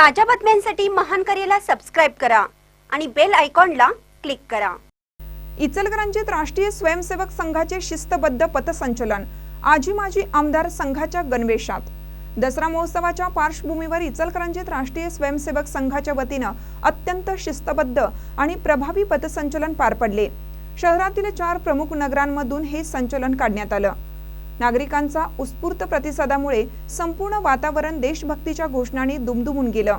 ताज्या बातम्यांसाठी महान करेला सबस्क्राईब करा आणि बेल आयकॉनला क्लिक करा. इचलकरंजीत राष्ट्रीय स्वयंसेवक संघाचे शिस्तबद्ध पथसंचलन आजी माजी आमदार संघाच्या गणवेशात. दसरा महोत्सवाच्या पार्श्वभूमीवर इचलकरंजीत राष्ट्रीय स्वयंसेवक संघाच्या वतीनं अत्यंत शिस्तबद्ध आणि प्रभावी पथसंचलन पार पडले. शहरातील चार प्रमुख नगरांमधून हे संचलन काढण्यात आलं. नागरिकांचा उत्स्फूर्त प्रतिसादामुळे संपूर्ण वातावरण देशभक्तीच्या घोषणांनी दुमदुमून गेलं.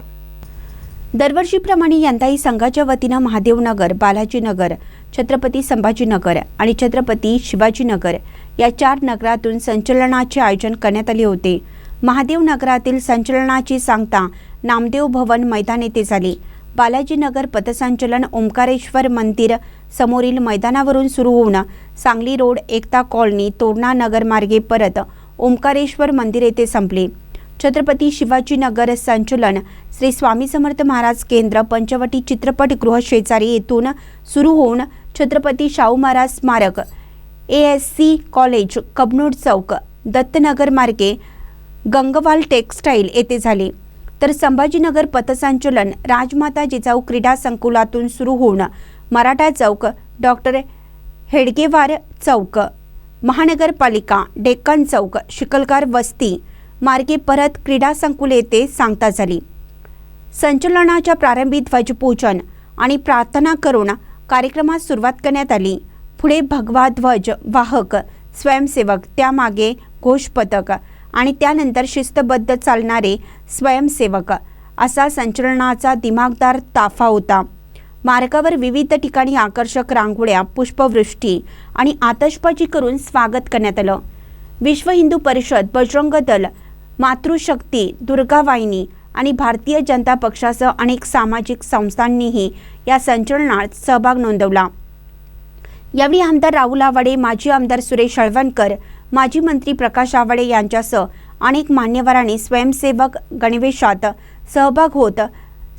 दरवर्षीप्रमाणे यंदाही संघाच्या वतीनं महादेवनगर बालाजीनगर छत्रपती संभाजीनगर आणि छत्रपती शिवाजीनगर या चार नगरातून संचलनाचे आयोजन करण्यात आले होते. महादेवनगरातील संचलनाची सांगता नामदेव भवन मैदान येथे झाली. बालाजीनगर पथसंचलन ओंकारेश्वर मंदिर समोरील मैदानावरून सुरू होऊन सांगली रोड एकता कॉलनी तोरणा नगर मार्गे परत ओंकारेश्वर मंदिर येथे संपले. छत्रपती शिवाजीनगर संचलन श्री स्वामी समर्थ महाराज केंद्र पंचवटी चित्रपटगृह शेजारी येथून सुरू होऊन छत्रपती शाहू महाराज स्मारक A S C college Kabnur चौक दत्तनगर मार्गे गंगवाल टेक्स्टाईल येथे झाले. तर संभाजीनगर पथसंचलन राजमाता जिजाऊ क्रीडा संकुलातून सुरू होऊन मराठा चौक डॉक्टर हेडगेवार चौक महानगरपालिका डेक्कन चौक शिकलकार वस्ती मार्गे परत क्रीडा संकुल येथे सांगता झाली. संचलनाच्या प्रारंभी ध्वजपूजन आणि प्रार्थना करून कार्यक्रमास सुरुवात करण्यात आली. पुढे भगवा ध्वज वाहक स्वयंसेवक त्यामागे घोषपथक आणि त्यानंतर शिस्तबद्ध चालणारे स्वयंसेवक. असा संचलनाचा दिमागदार ताफा होता. मार्गावर विविध ठिकाणी आकर्षक रांगोळ्या पुष्पवृष्टी आणि आतषबाजी करून स्वागत करण्यात आलं. विश्व हिंदू परिषद बजरंग दल मातृशक्ती दुर्गावाहिनी आणि भारतीय जनता पक्षासह अनेक सामाजिक संस्थांनीही या संचलनात सहभाग नोंदवला. यावेळी आमदार राहुल आवाडे माजी आमदार सुरेश हळवणकर माजी मंत्री प्रकाश आवाडे यांच्यासह अनेक मान्यवरांनी स्वयंसेवक गणवेशात सहभाग होत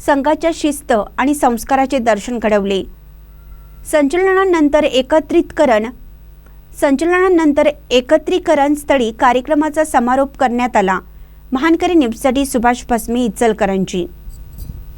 संघाच्या शिस्त आणि संस्काराचे दर्शन घडवले. संचलनानंतर एकत्रितकरण संचलनानंतर एकत्रीकरण स्थळी कार्यक्रमाचा समारोप करण्यात आला. महानकरी न्यूजसाठी सुभाष भस्मी इचलकरंजी.